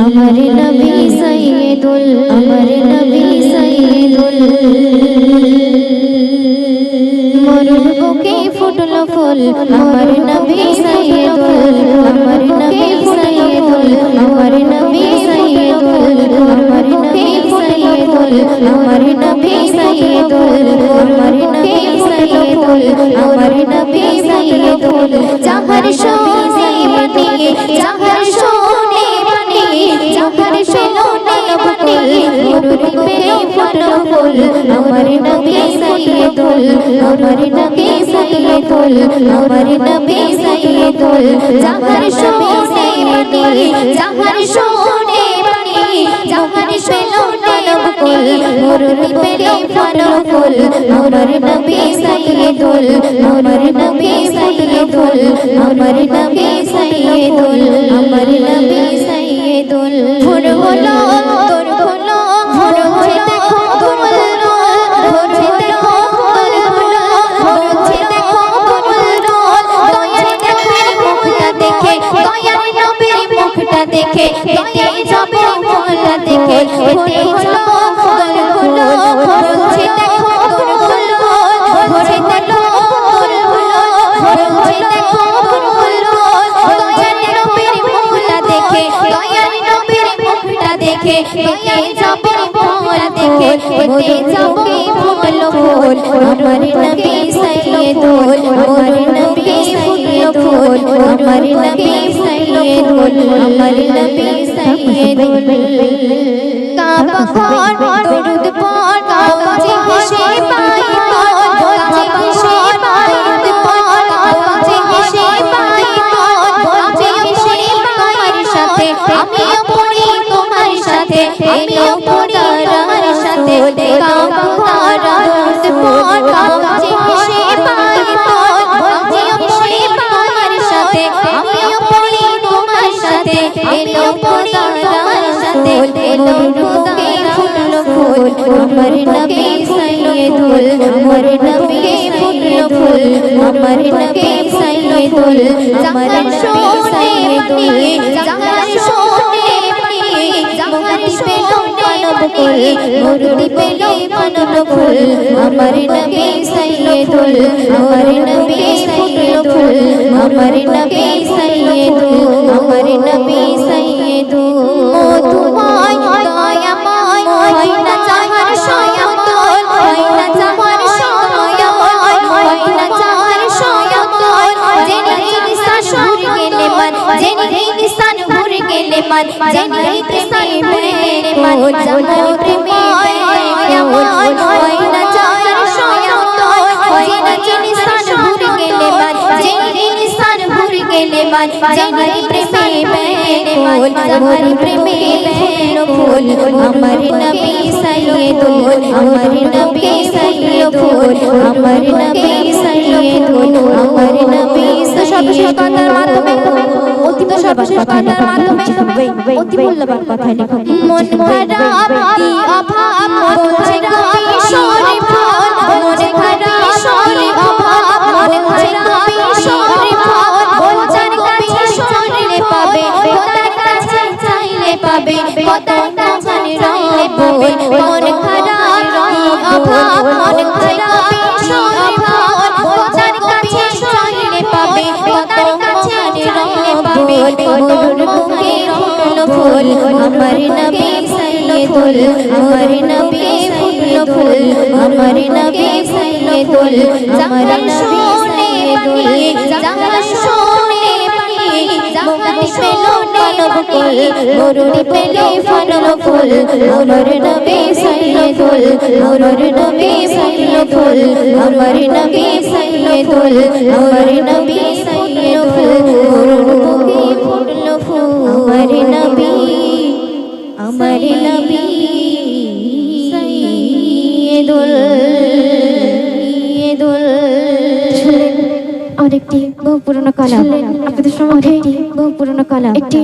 আমার নবী সৈয়দুল আমার নবী সৈয়দুল মরুর বুকে ফুটলো ফুল আমার নবী সৈয়দুল আমার নবী সৈয়দুল আমার নবী সৈয়দুল আমার নবী সৈয়দুল আমার নবী সৈয়দুল আমার নবী সৈয়দুল আমার নবী সৈয়দুল জাহার শোনে বনে জাহার শোনে বনে জাহার শোনে বনে মরুর বুকে ফুটলো ফুল, আমার নবী সৈয়দুল আমার নবী সৈয়দুল আমার নবী সৈয়দুল জাহার শোনে বনে জাহার শোনে বনে জাহার শোনে বনে মরুর পেলে ফলো ফুল, আমার নবী সৈয়দুল আমার নবী সৈয়দুল আমার নবী সৈয়দুল আমার নবী সৈয়দুল ভোর ভোর হলো, তোর হলো ভোর দেখো দেখে দেখে। দেখে হলো দেখে হেঁটে যাবে মোলা ফুল আমার নবী সৈয়দুল আমার নবী সৈয়দুল আমার নবী সৈয়দুল আমার নবী সৈয়দুল কাবা ঘর দরুদ পড় কাজে ঘর দরুদ পড় কাজে হেসে পাই আমিও পড়ি তোমার সাথে এলো পড়ি তোমার কুল মুরুদি পেল মানব কুল আমার নবী সৈয়দুল আমার নবী সৈয়দুল আমার নবী সৈয়দুল আমার নবী মন জেনে ইনসান ভুর গেলে মন জেনে প্রেমে মন জামাল প্রেমে দয়াময় হয় না চাহার সয়তল হয় না ইনসান ভুর গেলে মন জেনে ইনসান ভুর গেলে মন জেনে প্রেমে ফুল আমার প্রেমে ফুল আমার নবী সৈয়দুল আমার নবী সৈয়দুল আমার নবী সৈয়দুল আমার নবী সর্বশেষ কথার মাধ্যমে অতি সর্বশেষ কথার মাধ্যমে অতি মূল্যবান কথা লিখো মন খারাপ অভাব বলছে কবি সরে ফল মন খারাপ সরে অভাব মন খারাপ সরে ফল বলছেন কাছে সরলে পাবে খোদার কাছে চাইলে পাবে খোদার কাছে চাইলে পাবে মন খারাপ অভাব মন খারাপ পাবে মরুর মুখে ফুটলো ফুল, আমার নবী সৈয়দুল আমার নবী ফুটলো ফুল আমার নবী সৈয়দুল আমার নবী মানব কুল মরুরি পেলে ফলল ফুল আমার নবী সৈয়দুল মরুর আমার নবী আমার একটি বহু পুরনো কলা আপনাদের একটি বহু পুরনো কলা একটি